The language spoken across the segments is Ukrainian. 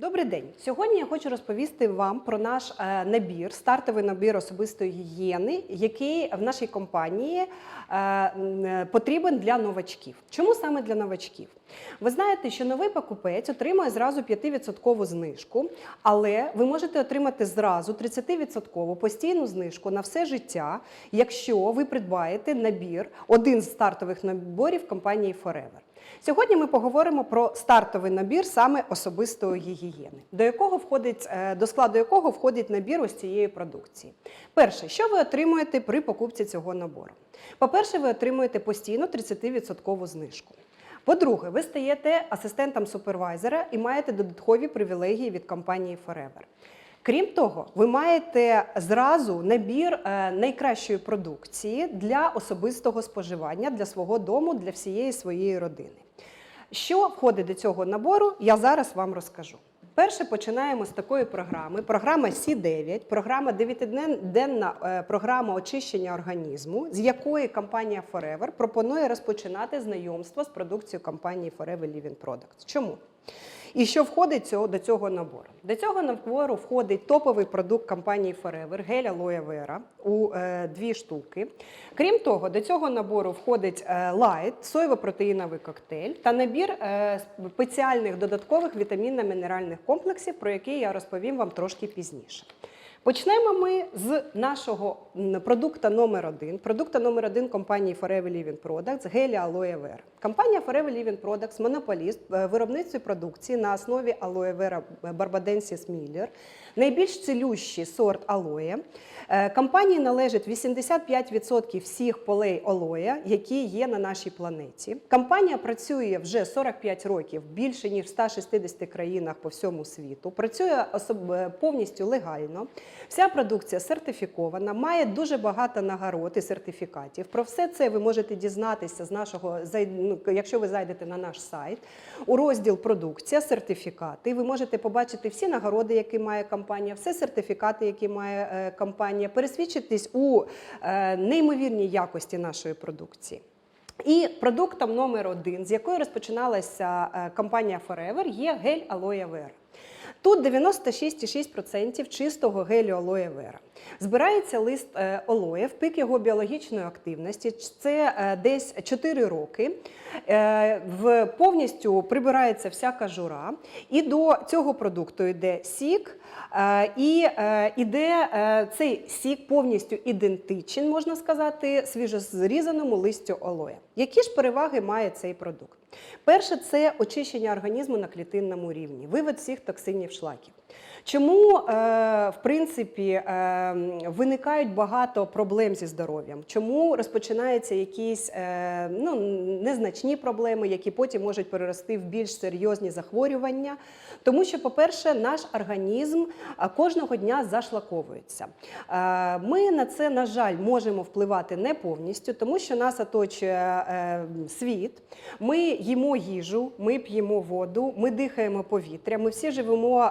Добрий день. Сьогодні я хочу розповісти вам про наш е, набір, стартовий набір особистої гігієни, який в нашій компанії е, е, потрібен для новачків. Чому саме для новачків? Ви знаєте, що новий покупець отримує зразу 5% знижку, але ви можете отримати зразу 30% постійну знижку на все життя, якщо ви придбаєте набір, один з стартових наборів компанії Forever. Сьогодні ми поговоримо про стартовий набір саме особистої гігієни, до якого входить е, до складу якого входить набір ось цієї продукції. Перше, що ви отримуєте при покупці цього набору? По-перше, ви отримуєте постійно 30% знижку. По-друге, ви стаєте асистентом супервайзера і маєте додаткові привілегії від компанії Forever. Крім того, ви маєте зразу набір е, найкращої продукції для особистого споживання для свого дому, для всієї своєї родини. Що входить до цього набору, я зараз вам розкажу. Перше починаємо з такої програми. Програма Сі9, програма 9-денна е, програма очищення організму, з якої компанія Forever пропонує розпочинати знайомство з продукцією компанії Forever Living Products. Чому? І що входить до цього набору? До цього набору входить топовий продукт компанії Forever, гель алоє вера у е, дві штуки. Крім того, до цього набору входить е, Light, соєво-протеїновий коктейль та набір е, спеціальних додаткових вітамінно-мінеральних комплексів, про які я розповім вам трошки пізніше. Почнемо ми з нашого продукта номер один. Продукта номер один компанії Forever Living Products геля Aloe Vera. Компанія Forever Living Products – монополіст е, виробництві продукції на основі Aloe Vera Barbadensis Miller. Найбільш цілющий сорт алоє. Е, Компанії належить 85% всіх полей алоя, які є на нашій планеті. Компанія працює вже 45 років більше ніж в 160 країнах по всьому світу. Працює е, повністю легально. Вся продукція сертифікована, має дуже багато нагород і сертифікатів. Про все це ви можете дізнатися з нашого ну, якщо ви зайдете на наш сайт у розділ продукція, сертифікати. Ви можете побачити всі нагороди, які має компанія, все сертифікати, які має е, компанія, пересвідчитись у е, неймовірній якості нашої продукції. І продуктом номер один, з якої розпочиналася е, компанія Forever, є гель Aloe Vera. Тут 96,6% чистого гелю алоє вера. Збирається лист е, алоє в пик його біологічної активності. Це е, десь 4 роки. Е, повністю прибирається вся жура. І до цього продукту йде сік. І е, іде е, цей сік повністю ідентичен, можна сказати, свіжозрізаному листю алоє. Які ж переваги має цей продукт? Перше, це очищення організму на клітинному рівні, вивод всіх токсинів шлаків. Чому, е, в принципі, е, виникають багато проблем зі здоров'ям? Чому розпочинаються якісь е, ну, незначні проблеми, які потім можуть перерости в більш серйозні захворювання? Тому що, по-перше, наш організм кожного дня зашлаковується. Ми на це, на жаль, можемо впливати не повністю, тому що нас оточує світ. Ми їмо їжу, ми п'ємо воду, ми дихаємо повітря. Ми всі живемо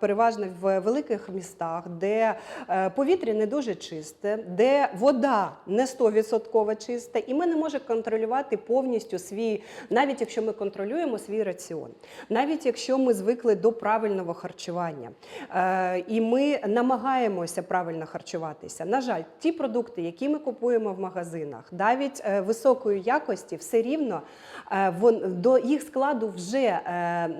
переважно в великих містах, де е, повітря не дуже чисте, де вода не 100% чиста, і ми не можемо контролювати повністю свій, навіть якщо ми контролюємо свій раціон, навіть якщо ми звикли до правильного харчування, е, і ми намагаємося правильно харчуватися. На жаль, ті продукти, які ми купуємо в магазинах, навіть е, високої якості, все рівно до їх складу вже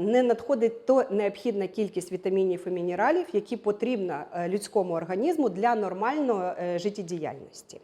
не надходить то необхідна кількість вітамінів і мінералів, які потрібна е, людському організму для нормальної е, життєдіяльності.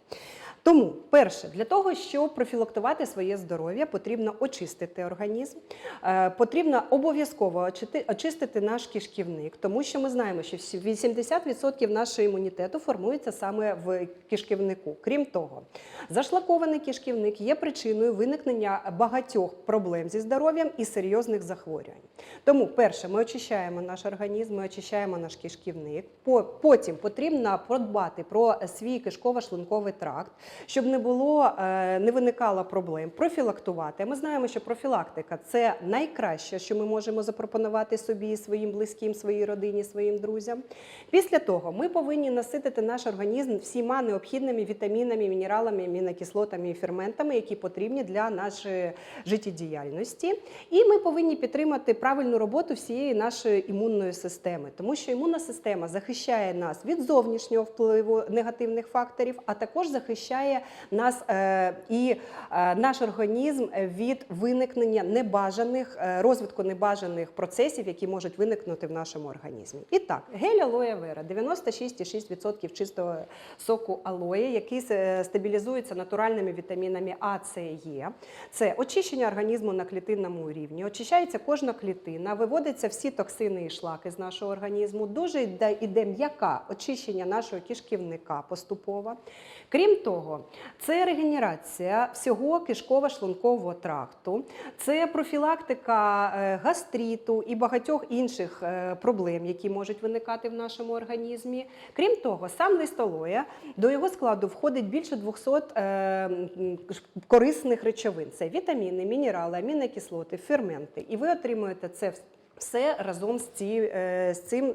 Тому, перше, для того, щоб профілактувати своє здоров'я, потрібно очистити організм, е, потрібно обов'язково очистити наш кишківник, тому що ми знаємо, що всі- 80% нашого імунітету формується саме в кишківнику. Крім того, зашлакований кишківник є причиною виникнення багатьох проблем зі здоров'ям і серйозних захворювань. Тому, перше, ми очищаємо наш організм, ми очищаємо наш кишківник. По- Потім потрібно подбати про свій кишково-шлунковий тракт. Щоб не було, е, не виникало проблем, профілактувати. Ми знаємо, що профілактика це найкраще, що ми можемо запропонувати собі, своїм близьким, своїй родині, своїм друзям. Після того ми повинні наситити наш організм всіма необхідними вітамінами, мінералами, амінокислотами і ферментами, які потрібні для нашої життєдіяльності. І ми повинні підтримати правильну роботу всієї нашої імунної системи, тому що імунна система захищає нас від зовнішнього впливу негативних факторів, а також захищає нас е, і е, наш організм від виникнення небажаних е, розвитку небажаних процесів, які можуть виникнути в нашому організмі. І так, гель алоє вера 96,6% чистого соку алоє, який стабілізується натуральними вітамінами А, С, Е. Це очищення організму на клітинному рівні, очищається кожна клітина, виводяться всі токсини і шлаки з нашого організму. Дуже йде, іде м'яка очищення нашого кишківника поступово. Крім того, це регенерація всього кишково-шлункового тракту, це профілактика е, гастриту і багатьох інших е, проблем, які можуть виникати в нашому організмі. Крім того, сам лист алоя, до його складу входить більше 200 е, корисних речовин: це вітаміни, мінерали, амінокислоти, ферменти. І ви отримуєте це все разом з, ці, е, з, цим,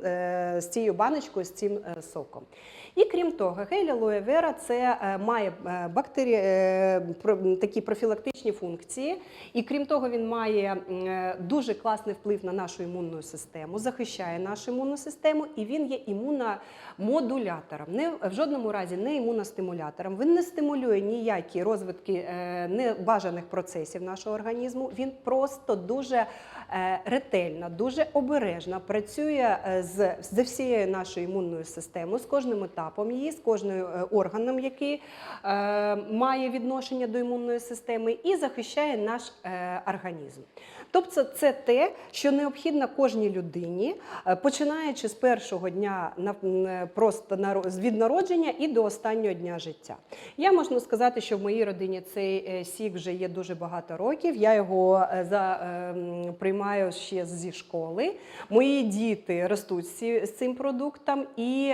з цією баночкою, з цим соком. І крім того, гель алоє вера це е, має е, бактері... е, такі профілактичні функції, і крім того, він має дуже класний вплив на нашу імунну систему, захищає нашу імунну систему, і він є імуномодулятором. Не в жодному разі не імуностимулятором. Він не стимулює ніякі розвитки небажаних процесів нашого організму. Він просто дуже е, ретельно, дуже обережна, працює е, з, з всією нашою імунною системою, з кожним етапом її, з кожним е, органом, який має відношення до імунної системи, і захищає наш організм. Тобто, це те, що необхідно кожній людині, е, починаючи з першого дня е, просто від народження і до останнього дня життя. Я можу сказати, що в моїй родині цей е, сік вже є дуже багато років. Я його за, е, приймаю ще зі школи. Мої діти ростуть з цим продуктом, і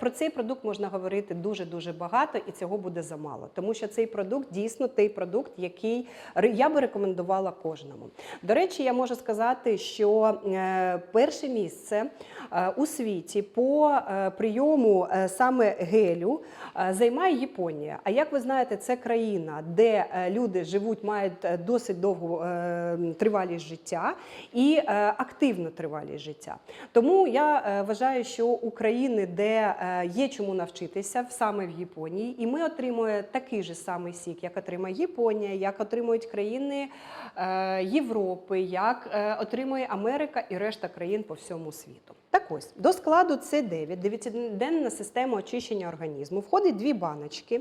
про цей продукт можна говорити дуже дуже багато, і цього буде замало, тому що цей продукт дійсно той продукт, який я би рекомендувала кожному. До речі, я можу сказати, що е, перше місце е, у світі по е, прийому саме гелю займає Японія. А як ви знаєте, це країна, де люди живуть, мають досить довгу тривалість життя і активну тривалість життя. Тому я вважаю, що України, де є чому навчитися, саме в Японії, і ми отримуємо такий же самий сік, як отримає Японія, як отримують країни е, Європи, як е, отримує Америка і решта країн по всьому світу. Так ось до складу С9, дев'ятиденна система очищення організму, входить дві баночки.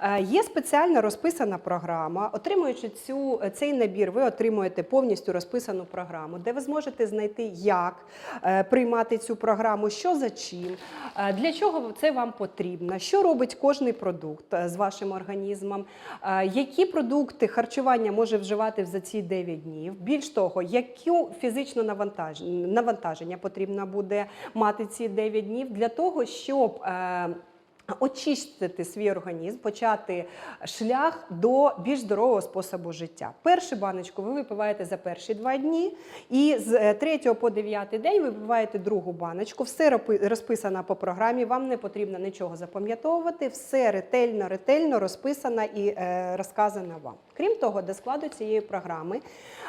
Е, Є спеціально розписана програма. Отримуючи цю, цей набір, ви отримуєте повністю розписану програму, де ви зможете знайти, як е, приймати цю програму, що за чим, е, для чого це вам потрібно, що робить кожний продукт е, з вашим організмом, е, які продукти харчування може вживати за ці 9 днів. Більш того, яку фізичне навантаження потрібно буде мати ці 9 днів для того, щоб е, Очистити свій організм, почати шлях до більш здорового способу життя. Першу баночку ви випиваєте за перші два дні, і з 3 по 9 день ви випиваєте другу баночку. Все розписано по програмі. Вам не потрібно нічого запам'ятовувати. Все ретельно, ретельно розписано і е, розказано вам. Крім того, до складу цієї програми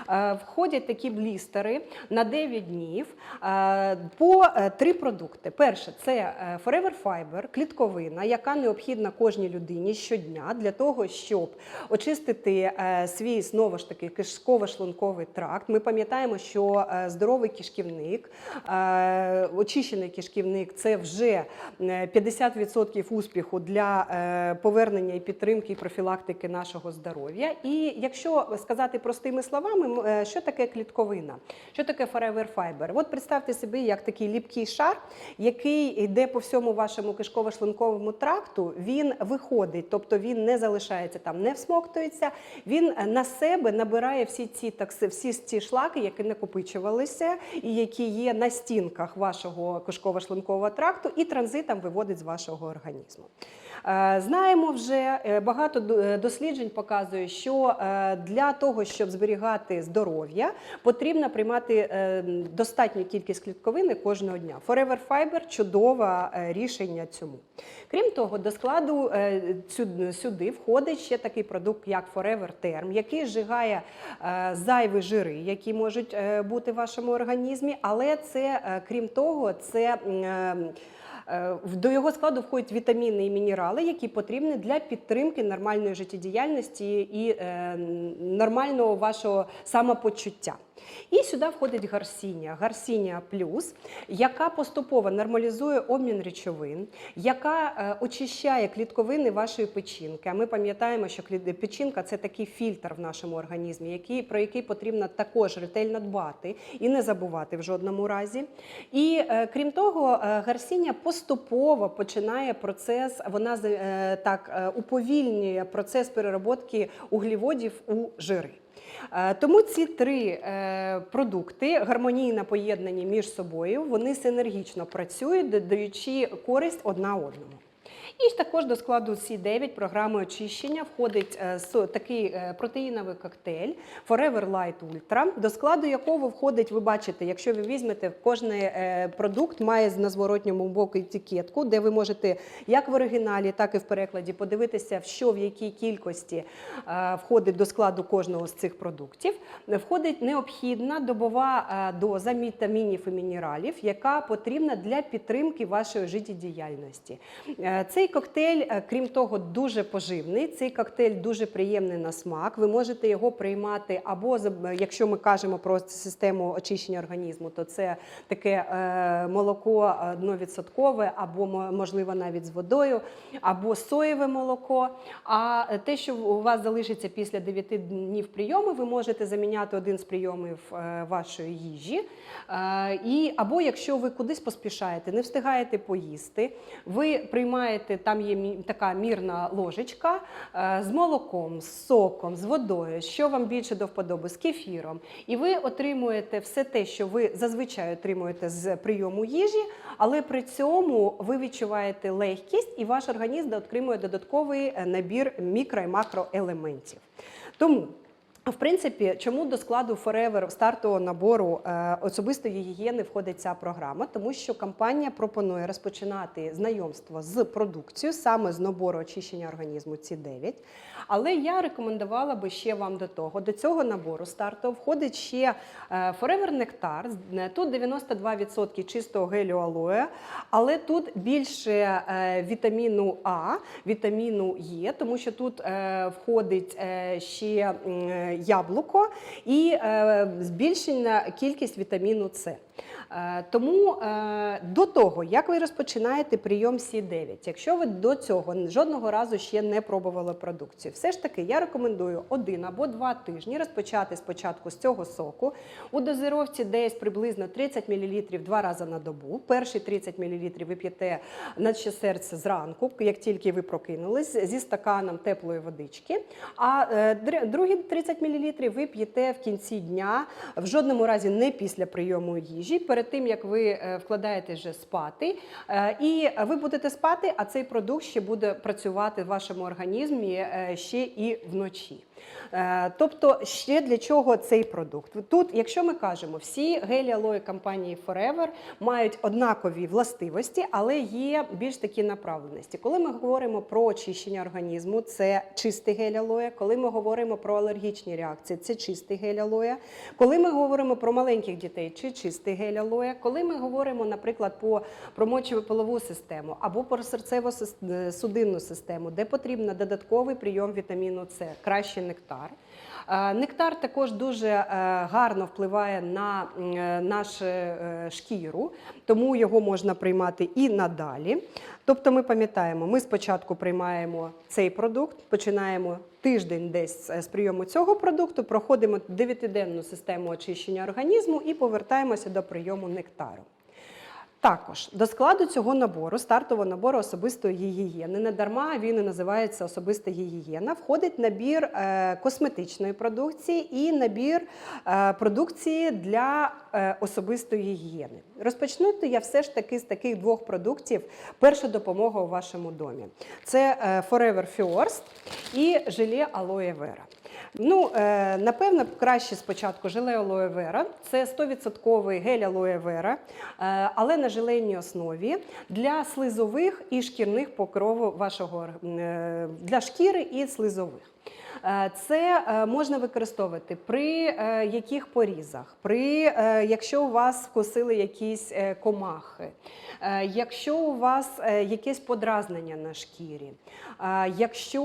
е, входять такі блістери на 9 днів е, по е, три продукти. Перше це Forever Fiber, клітковина, яка необхідна кожній людині щодня для того, щоб очистити свій знову ж таки кишково-шлунковий тракт. Ми пам'ятаємо, що здоровий кишківник, очищений кишківник це вже е, 50% успіху для повернення і підтримки і профілактики нашого здоров'я. І якщо сказати простими словами, е, що таке клітковина, що таке Forever Fiber? От представте собі, як такий ліпкий шар, який йде по всьому вашому кишково-шлунковому тракту, він виходить, тобто він не залишається там, не всмоктується. Він е, на себе набирає всі ці такси, всі ці шлаки, які накопичувалися, і які є на стінках вашого кишково-шлункового тракту, і транзитом виводить з вашого організму. Е, Знаємо вже е, багато е, досліджень показує, що для того, щоб зберігати здоров'я, потрібно приймати достатню кількість клітковини кожного дня. Forever Fiber – чудове рішення цьому. Крім того, до складу сюди входить ще такий продукт, як Forever Term, який зжигає зайві жири, які можуть бути в вашому організмі. Але це, крім того, це До його складу входять вітаміни і мінерали, які потрібні для підтримки нормальної життєдіяльності і е, нормального вашого самопочуття. І сюди входить гарсінія, гарсінія плюс, яка поступово нормалізує обмін речовин, яка е, очищає клітковини вашої печінки. А ми пам'ятаємо, що печінка це такий фільтр в нашому організмі, який, про який потрібно також ретельно дбати і не забувати в жодному разі. І е, крім того, е, гарсіння поступово починає процес, вона так уповільнює процес перероботки угліводів у жири. Е, Тому ці три е, продукти гармонійно поєднані між собою, вони синергічно працюють, додаючи користь одна одному. І також до складу C9 програми очищення входить е, такий е, протеїновий коктейль Forever Light Ultra, до складу якого входить, ви бачите, якщо ви візьмете, кожен продукт має на зворотньому боку етикетку, де ви можете як в оригіналі, так і в перекладі подивитися, що в якій кількості е, входить до складу кожного з цих продуктів. Входить необхідна добова доза вітамінів і мінералів, яка потрібна для підтримки вашої життєдіяльності. Е, Цей коктейль, е, крім того, дуже поживний. Цей коктейль дуже приємний на смак. Ви можете його приймати або якщо ми кажемо про систему очищення організму, то це таке е, молоко е, 100%, або можливо навіть з водою, або соєве молоко. А е, те, що у вас залишиться після 9 днів прийому, ви можете заміняти один з прийомів е, вашої їжі. Е, І або якщо ви кудись поспішаєте, не встигаєте поїсти, ви приймаєте там є така мірна ложечка е, з молоком, з соком, з водою, що вам більше до вподоби, з кефіром. І ви отримуєте все те, що ви зазвичай отримуєте з прийому їжі, але при цьому ви відчуваєте легкість, і ваш організм отримує додатковий е, набір мікро і макроелементів. Тому в принципі, чому до складу Forever стартового набору е, особистої гігієни входить ця програма? Тому що компанія пропонує розпочинати знайомство з продукцією саме з набору очищення організму ці 9 Але я рекомендувала би ще вам до того. До цього набору стартового входить ще е, Forever Nectar. Е, Тут 92% чистого гелю алоє, але тут більше вітаміну А, вітаміну Е, тому що тут входить ще яблуко і е, збільшена кількість вітаміну С. Е, Тому е, до того, як ви розпочинаєте прийом Сі9, якщо ви до цього жодного разу ще не пробували продукцію, все ж таки я рекомендую один або два тижні розпочати спочатку з цього соку. У дозировці десь приблизно 30 мл два рази на добу. Перші 30 мл ви п'єте на ще серце зранку, як тільки ви прокинулись, зі стаканом теплої водички. А е, другі 30 мл ви п'єте в кінці дня, в жодному разі не після прийому їжі, перед тим як ви е, вкладаєте вже спати. Е, І ви будете спати, а цей продукт ще буде працювати в вашому організмі е, ще і вночі. Е, Тобто, ще для чого цей продукт? Тут, якщо ми кажемо, всі гелі алої компанії Forever мають однакові властивості, але є більш такі направленості. Коли ми говоримо про очищення організму, це чистий гель алоє. Коли ми говоримо про алергічні реакції, це чистий гель алоє. Коли ми говоримо про маленьких дітей, чи чистий гель алоє. Коли ми говоримо, наприклад, по про мочево-полову систему або про серцево-судинну систему, де потрібен додатковий прийом вітаміну С, краще нектар. Е, Нектар також дуже е, гарно впливає на е, нашу шкіру, тому його можна приймати і надалі. Тобто, ми пам'ятаємо, ми спочатку приймаємо цей продукт, починаємо тиждень десь з прийому цього продукту, проходимо 9-денну систему очищення організму і повертаємося до прийому нектару. Також до складу цього набору, стартового набору особистої гігієни, не дарма він і називається особиста гігієна, входить набір е, косметичної продукції і набір е, продукції для е, особистої гігієни. Розпочну я все ж таки з таких двох продуктів. Перша допомога у вашому домі. Це Forever First і желе Aloe Vera. Ну, е, напевно, краще спочатку желе алоє вера. Це 100% гель алоє вера, е, але на желейній основі для слизових і шкірних покрову вашого е, для шкіри і слизових. Е, Це е, можна використовувати при е, яких порізах, при якщо у вас вкусили якісь комахи, якщо у вас якесь подразнення на шкірі, якщо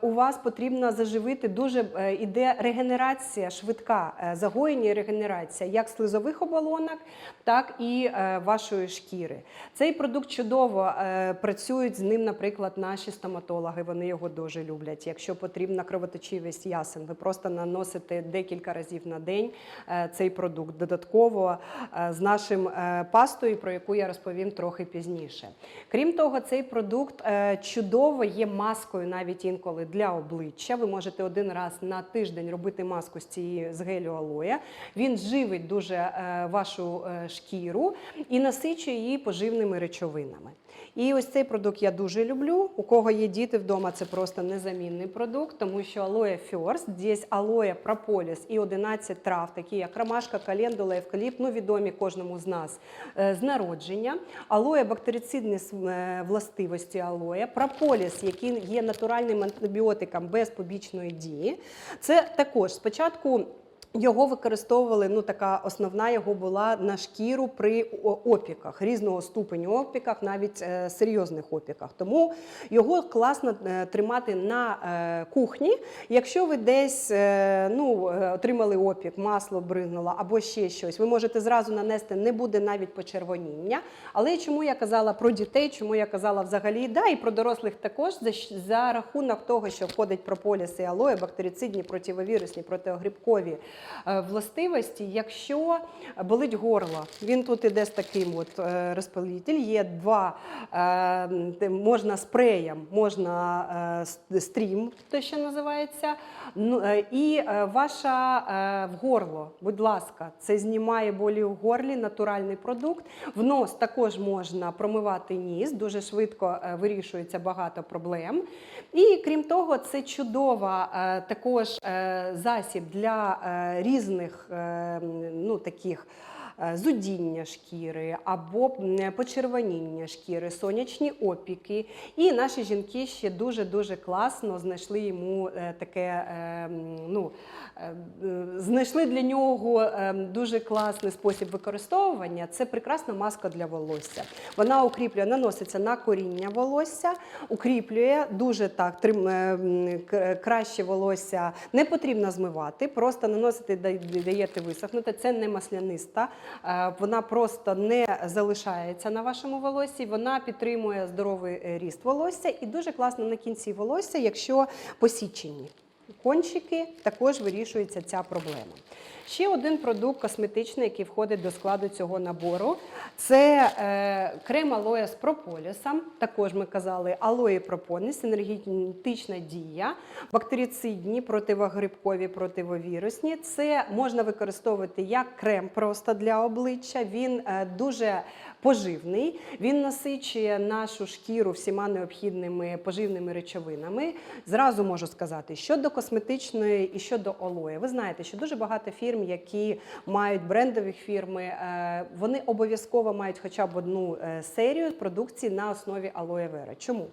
у вас потрібно заживити дуже іде регенерація швидка, загоєння регенерація як слизових оболонок, так і вашої шкіри. Цей продукт чудово працюють з ним, наприклад, наші стоматологи. Вони його дуже люблять. Якщо потрібна кровоточивість ясен, ви просто наносите декілька разів на день е, цей продукт додатково е, з нашим е, пастою, про яку я розповім трохи пізніше. Крім того, цей продукт чудово є маскою навіть інколи для обличчя. Ви можете один раз на тиждень робити маску з цієї з гелю алоя. Він живить дуже вашу шкіру і насичує її поживними речовинами. І ось цей продукт я дуже люблю. У кого є діти вдома, це просто незамінний продукт, тому що алоє First, здесь алоє прополіс і 11 трав, такі як ромашка, календула, евкаліпт, ну відомі кожному з нас е, з народження. Алоє бактерицидні е, властивості алоє, прополіс, який є натуральним антибіотиком без побічної дії. Це також спочатку. Його використовували. Ну така основна його була на шкіру при опіках різного ступеню опіках, навіть е, серйозних опіках. Тому його класно е, тримати на е, кухні. Якщо ви десь е, ну, е, отримали опік, масло бризнуло або ще щось, ви можете зразу нанести, не буде навіть почервоніння. Але чому я казала про дітей, чому я казала взагалі, да, і про дорослих також за, за рахунок того, що входить прополіс і алоє, бактерицидні, противовірусні, протиогрибкові властивості. Якщо болить горло, він тут іде з таким от е. Є два е, можна спреєм, можна е, стрім, те, що називається. Ну, е, і е, ваша е, в горло, будь ласка, це знімає болі в горлі, натуральний продукт. В нос також можна промивати ніс, дуже швидко е, вирішується багато проблем. І крім того, це чудова е, також е, засіб для е, різних е, ну, таких. Е, Зудіння шкіри або м, почервоніння шкіри, сонячні опіки. І наші жінки ще дуже дуже класно знайшли йому е, таке, е, ну е, е, знайшли для нього е, дуже класний спосіб використовування. Це прекрасна маска для волосся. Вона укріплює, наноситься на коріння волосся, укріплює дуже так трим, е, краще волосся. Не потрібно змивати, просто наносите, да- даєте висохнути. Це не масляниста, е, вона просто не залишається на вашому волоссі. Вона підтримує здоровий е, ріст волосся і дуже класно на кінці волосся, якщо посічені кончики, також вирішується ця проблема. Ще один продукт косметичний, який входить до складу цього набору, це е, крем алоє з прополісом. Також ми казали алої пропонис, енергетична дія, бактерицидні, противогрибкові, противовірусні. Це можна використовувати як крем просто для обличчя. Він е, дуже поживний, він насичує нашу шкіру всіма необхідними поживними речовинами. Зразу можу сказати, щодо косметичної і щодо олої. Ви знаєте, що дуже багато фірм, які мають брендові фірми, е, вони обов'язково мають хоча б одну е, серію продукції на основі алоє вера. Чому?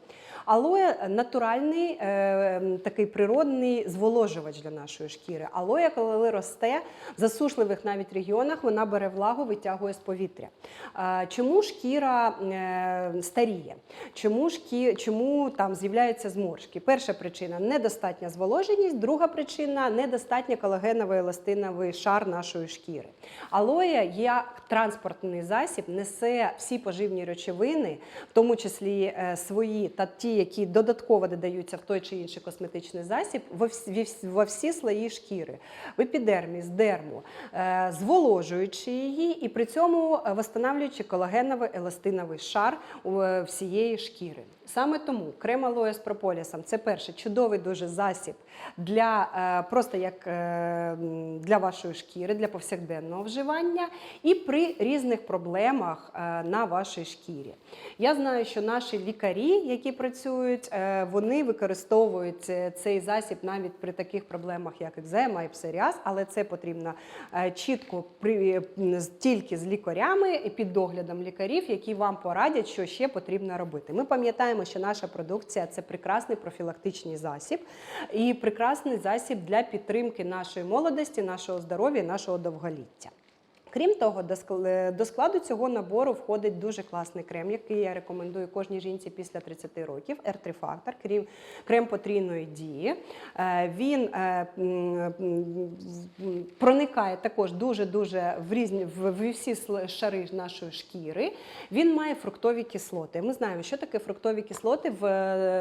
Алоє натуральний, е, такий природний зволожувач для нашої шкіри. Алоє, коли росте в засушливих навіть регіонах, вона бере влагу, витягує з повітря. Чому шкіра е, старіє? Чому шкі... чому там з'являються зморшки? Перша причина недостатня зволоженість, друга причина недостатня колагеновий еластиновий шар нашої шкіри. Алоє як транспортний засіб несе всі поживні речовини, в тому числі е, свої та ті, які додатково додаються в той чи інший косметичний засіб, во всі, слої шкіри, в епідерміс, дерму, е, зволожуючи її і при цьому е, восстанавлюючи колагеновий еластиновий шар е, всієї шкіри. Саме тому крем алоє з прополісом це перший чудовий дуже засіб для е, просто як е, для вашої шкіри, для повсякденного вживання і при різних проблемах е, на вашій шкірі. Я знаю, що наші лікарі, які працюють, вони використовують цей засіб навіть при таких проблемах, як екзема і псоріаз, але це потрібно чітко тільки з лікарями і під доглядом лікарів, які вам порадять, що ще потрібно робити. Ми пам'ятаємо, що наша продукція це прекрасний профілактичний засіб і прекрасний засіб для підтримки нашої молодості, нашого здоров'я, нашого довголіття. Крім того, е, до складу цього набору входить дуже класний крем, який я рекомендую кожній жінці після 30 років. R3 Factor, крем, крем потрійної дії. Е, Він е, проникає також дуже дуже в різні в, всі шари нашої шкіри. Він має фруктові кислоти. Ми знаємо, що таке фруктові кислоти в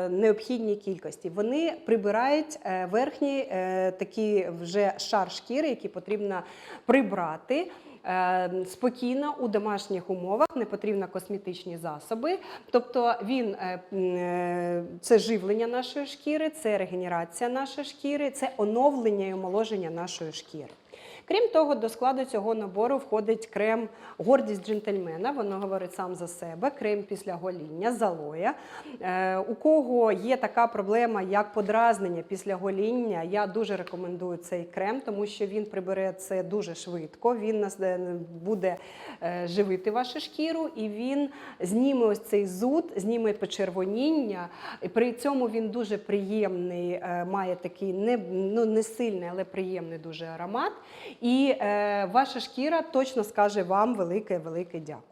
необхідній кількості. Вони прибирають верхній такий вже шар шкіри, який потрібно прибрати. Е, Спокійно у домашніх умовах не потрібно косметичні засоби. Тобто він е, е, це живлення нашої шкіри, це регенерація нашої шкіри, це оновлення і омоложення нашої шкіри. Крім того, до складу цього набору входить крем гордість джентльмена. Воно говорить сам за себе. Крем після гоління, залоя. Е, у кого є така проблема, як подразнення після гоління, я дуже рекомендую цей крем, тому що він прибере це дуже швидко. Він е, буде е, живити вашу шкіру, і він зніме ось цей зуд, зніме почервоніння. При цьому він дуже приємний, е, має такий не, ну, не сильний, але приємний дуже аромат. І е, ваша шкіра точно скаже вам велике, велике дякую.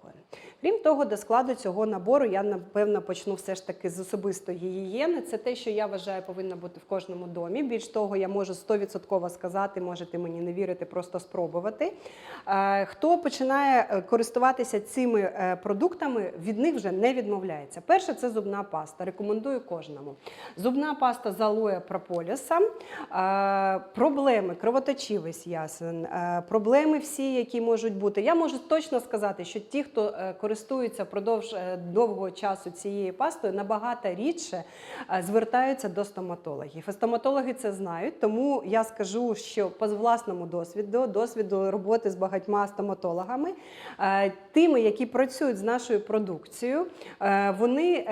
Крім того, до складу цього набору я напевно почну все ж таки з особистої гігієни. Це те, що я вважаю, повинно бути в кожному домі. Більш того, я можу 100% сказати, можете мені не вірити, просто спробувати. Е, Хто починає е, користуватися цими е, продуктами, від них вже не відмовляється. Перше це зубна паста. Рекомендую кожному. Зубна паста з алоє прополіса, проблеми, кровоточивість ясен, проблеми всі, які можуть бути. Я можу точно сказати, що ті, хто е, користується впродовж е, довгого часу цією пастою, набагато рідше е, звертаються до стоматологів. І стоматологи це знають, тому я скажу, що по власному досвіду, досвіду роботи з багатьма стоматологами, е, тими, які працюють з нашою продукцією, вони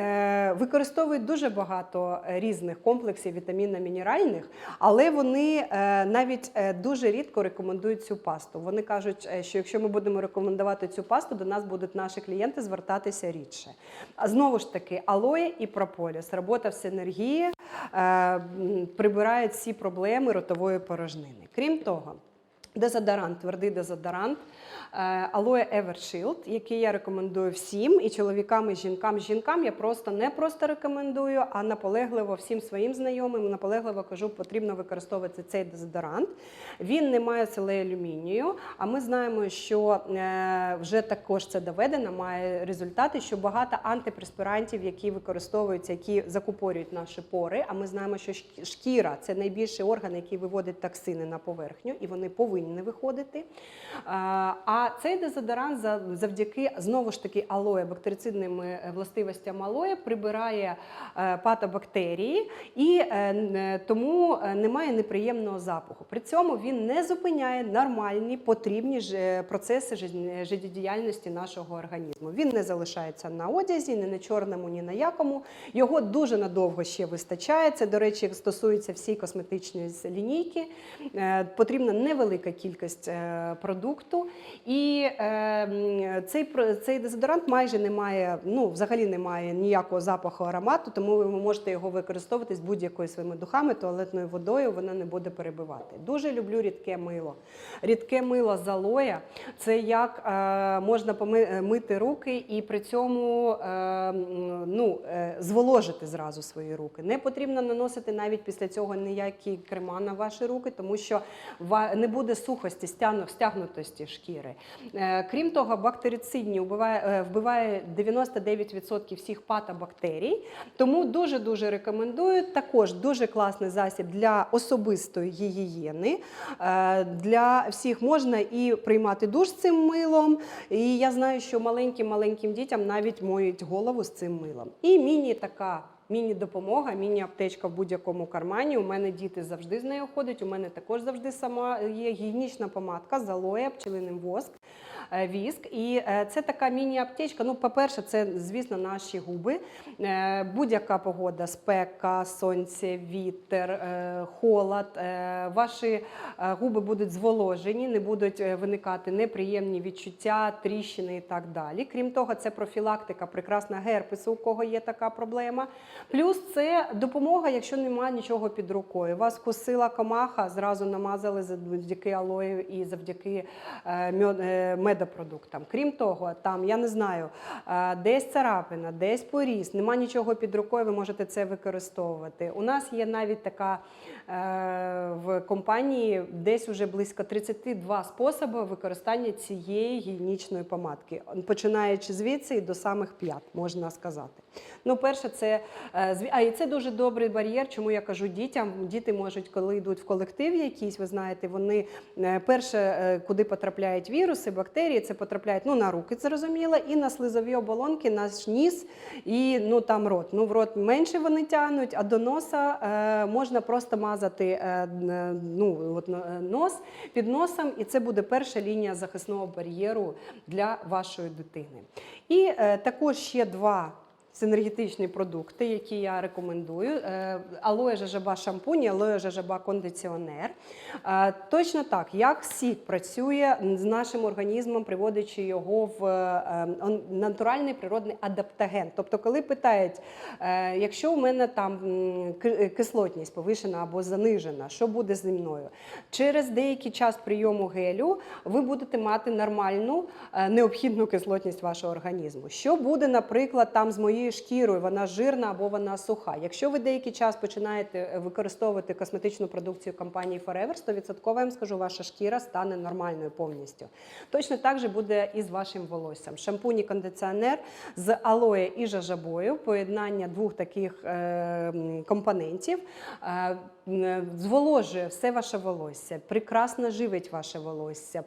використовують дуже багато різних комплексів вітамінно-мінеральних, але вони навіть дуже рідко рекомендують цю пасту. Вони кажуть, що якщо ми будемо рекомендувати цю пасту, до нас будуть наші клієнти звертатися рідше. А знову ж таки, алоє і прополіс, робота в синергії е, прибирає всі проблеми ротової порожнини. Крім того, Дезодорант, твердий дезодорант, алоє Evershield, який я рекомендую всім, і чоловікам, і жінкам. Жінкам я просто не просто рекомендую, а наполегливо всім своїм знайомим наполегливо кажу, потрібно використовувати цей дезодорант. Він не має силей алюмінію, а ми знаємо, що е, вже також це доведено, має результати, що багато антипреспірантів, які використовуються, які закупорюють наші пори. А ми знаємо, що шкіра це найбільший орган, який виводить токсини на поверхню, і вони повинні виходити. А цей дезодорант завдяки знову ж таки алоє, бактерицидними е, властивостям алоє прибирає е, патобактерії і е, тому немає неприємного запаху. При цьому він не зупиняє нормальні потрібні процеси життєдіяльності нашого організму. Він не залишається на одязі, ні на чорному, ні на якому. Його дуже надовго ще вистачає. Це, до речі, стосується всієї косметичної лінійки. Потрібна невелика кількість продукту. І е, цей, цей дезодорант майже не має, ну, взагалі не має ніякого запаху аромату, тому ви можете його використовувати з будь-якою своїми духами, туалетною водою, вона не буде перебивати. Дуже люблю рідке мило. Рідке мило з алоя це як е, можна поми- мити руки і при цьому е, ну, е, зволожити зразу свої руки. Не потрібно наносити навіть після цього ніякі крема на ваші руки, тому що не буде сухості, стягнутості шкіри. Е, Крім того, бактерицидні вбиває, е, 99% всіх патобактерій. Тому дуже-дуже рекомендую. Також дуже класний засіб для особистої гігієни. Е, Для всіх можна і приймати душ з цим милом. І я знаю, що маленьким-маленьким дітям навіть моють голову з цим милом. І міні така. Міні-допомога, міні-аптечка в будь-якому кармані. У мене діти завжди з нею ходять. У мене також завжди сама є гігієнічна помадка з алоє, пчелиним воск, віск. І е, це така міні-аптечка. Ну, по-перше, це, звісно, наші губи. Е, Будь-яка погода, спека, сонце, вітер, е, холод. е, Ваші е, губи будуть зволожені, не будуть е, виникати неприємні відчуття, тріщини і так далі. Крім того, це профілактика прекрасна герпесу, у кого є така проблема. Плюс це допомога, якщо немає нічого під рукою. Вас вкусила комаха, зразу намазали завдяки алою і завдяки е, е, медопродуктам. Крім того, там я не знаю, е, десь царапина, десь поріз, нема нічого під рукою, ви можете це використовувати. У нас є навіть така в компанії десь уже близько 32 способи використання цієї гігієнічної помадки, починаючи звідси і до самих п'ят, можна сказати. Ну, перше, це е, а і це дуже добрий бар'єр. Чому я кажу дітям? Діти можуть, коли йдуть в колектив якийсь, ви знаєте, вони е, перше, е, куди потрапляють віруси, бактерії, це потрапляють ну на руки, зрозуміло, і на слизові оболонки, наш ніс і ну там рот. Ну в рот менше вони тягнуть, а до носа е, можна просто мазати е, ну от е, нос під носом, і це буде перша лінія захисного бар'єру для вашої дитини. І е, також ще два. Синергетичні продукти, які я рекомендую: Е, алоє жажаба шампунь, алоє жажаба кондиціонер. Е, Точно так, як сік працює з нашим організмом, приводячи його в е, натуральний природний адаптаген. Тобто, коли питають, якщо у мене там кислотність повишена або занижена, що буде зі мною? Через деякий час прийому гелю ви будете мати нормальну необхідну кислотність вашого організму. Що буде, наприклад, там з моєю шкірою, вона жирна або вона суха. Якщо ви деякий час починаєте е, використовувати косметичну продукцію компанії Forever, 100% я вам скажу, ваша шкіра стане нормальною повністю. Точно так же буде і з вашим волоссям. Шампунь і кондиціонер з алоє і жажабою, поєднання двох таких е, компонентів. е, Зволожує все ваше волосся, прекрасно живить ваше волосся,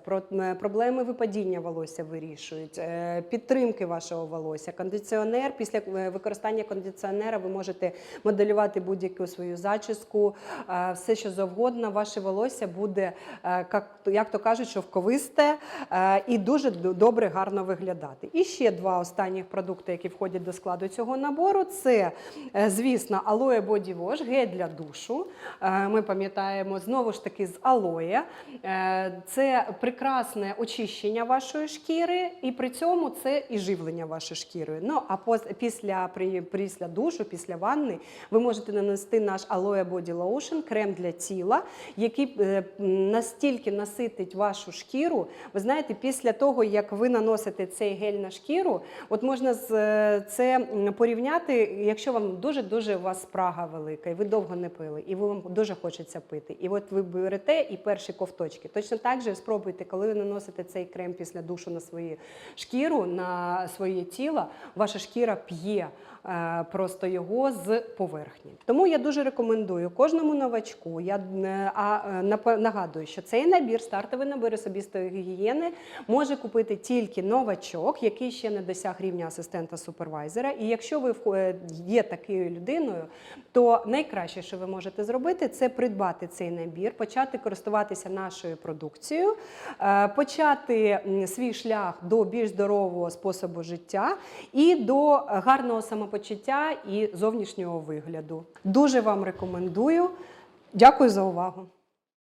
проблеми випадіння волосся вирішують, підтримки вашого волосся. Кондиціонер після використання кондиціонера ви можете моделювати будь-яку свою зачіску, е, все що завгодно. Ваше волосся буде, е, як, то кажуть, шовковисте е, і дуже добре, гарно виглядати. І ще два останніх продукти, які входять до складу цього набору, це, е, звісно, алоє Body Wash, гель для душу. Е, Ми пам'ятаємо знову ж таки з алоє. Е, Це прекрасне очищення вашої шкіри, і при цьому це і живлення вашої шкіри. Ну а після, після душу, після ванни, ви можете нанести наш алоє Body Lotion, крем для тіла, який е, настільки наситить вашу шкіру. Ви знаєте, після того, як ви наносите цей гель на шкіру, от можна е, це порівняти, якщо вам дуже дуже у вас спрага велика, і ви довго не пили, і вам дуже хочеться пити. І от ви берете і перші ковточки. Точно так же спробуйте, коли ви наносите цей крем після душу на свою шкіру, на своє тіло, ваша шкіра п'є е, просто його з поверхні. Тому я дуже рекомендую кожному новачку. Я е, а, е, нагадую, що цей набір, стартовий набір особистої гігієни, може купити тільки новачок, який ще не досяг рівня асистента супервайзера. І якщо ви е, є такою людиною, то найкраще, що ви можете зробити, це придбати цей набір, почати користуватися нашою продукцією, е, почати свій шлях до більш здорового способу життя і до гарного самопочуття і зовнішнього вигляду. Дуже вам рекомендую. Дякую за увагу.